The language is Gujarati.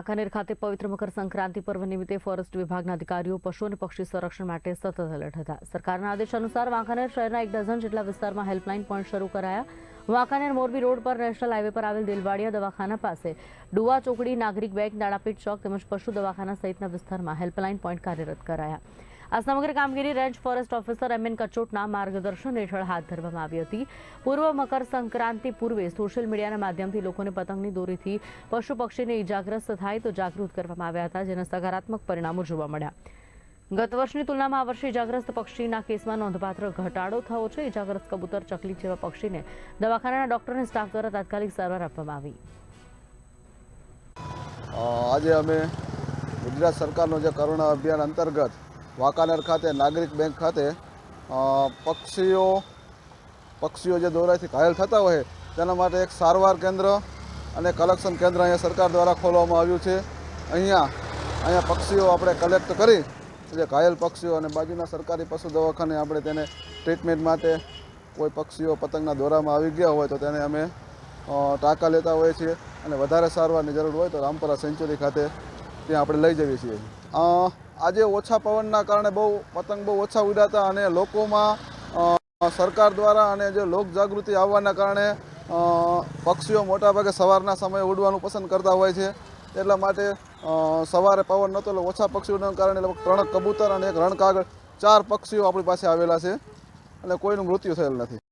વાંકાનેર ખાતે પવિત્ર મકર સંક્રાંતિ પર્વ નિમિત્તે ફોરેસ્ટ વિભાગના અધિકારીઓ પશુ અને પક્ષી સંરક્ષણ માટે સતત એલર્ટ હતા. સરકારના આદેશ અનુસાર વાંકાનેર શહેરના એક ડઝન જેટલા વિસ્તારમાં હેલ્પલાઇન પોઈન્ટ શરૂ કરાયા. વાંકાનેર મોરબી રોડ પર નેશનલ હાઈવે પર આવેલ દિલવાડિયા દવાખાના પાસે ડુવા ચોકડી નાગરિક બેંક દાણાપીઠ ચોક તેમજ પશુ દવાખાના સહિતના વિસ્તારમાં હેલ્પલાઇન પોઈન્ટ કાર્યરત કરાયા. આ સમગ્ર કામગીરી range forest officer M N કચોટના માર્ગદર્શન હેઠળ હાથ ધરવામાં આવી હતી. પૂર્વ મકર સંક્રાંતિ પૂર્વે સોશિયલ મીડિયાના માધ્યમથી લોકોને પતંગની દોરીથી પશુ પક્ષીને ઇજાગ્રસ્ત થાય તો જાગૃત કરવામાં આવ્યા હતા, જેના સકારાત્મક પરિણામો જોવા મળ્યા. ગત વર્ષની તુલનામાં આ વર્ષે ઇજાગ્રસ્ત પક્ષીના કેસમાં નોંધપાત્ર ઘટાડો થયો છે. ઇજાગ્રસ્ત કબૂતર, ચકલી જેવા પક્ષીને દવાખાનાના ડોક્ટર અને સ્ટાફ દ્વારા તાત્કાલિક સારવાર આપવામાં આવી. આજે અમે ગુજરાત સરકારનો જે કરુણા અભિયાન અંતર્ગત વાંકાનેર ખાતે, નાગરિક બેંક ખાતે પક્ષીઓ પક્ષીઓ જે દોરાથી ઘાયલ થતા હોય, તેના માટે એક સારવાર કેન્દ્ર અને કલેક્શન કેન્દ્ર અહીંયા સરકાર દ્વારા ખોલવામાં આવ્યું છે. અહીંયા અહીંયા પક્ષીઓ આપણે કલેક્ટ કરી, જે ઘાયલ પક્ષીઓ અને બાજુના સરકારી પશુ દવાખાને આપણે તેને ટ્રીટમેન્ટ માટે કોઈ પક્ષીઓ પતંગના દોરામાં આવી ગયા હોય તો તેને અમે ટાંકા લેતા હોઈએ છીએ અને વધારે સારવારની જરૂર હોય તો રામપરા સેન્ચુરી ખાતે ત્યાં આપણે લઈ જઈએ છીએ. આજે ઓછા પવનના કારણે બહુ પતંગ બહુ ઓછા ઉડાતા અને લોકોમાં સરકાર દ્વારા અને જે લોક જાગૃતિ આવવાના કારણે પક્ષીઓ મોટાભાગે સવારના સમયે ઉડવાનું પસંદ કરતા હોય છે. એટલા માટે સવારે પવન નહોતો, એટલે ઓછા પક્ષીઓના કારણે લગભગ ત્રણ કબૂતર અને એક રણકાગળ ચાર પક્ષીઓ આપણી પાસે આવેલા છે. અને કોઈનું મૃત્યુ થયેલ નથી.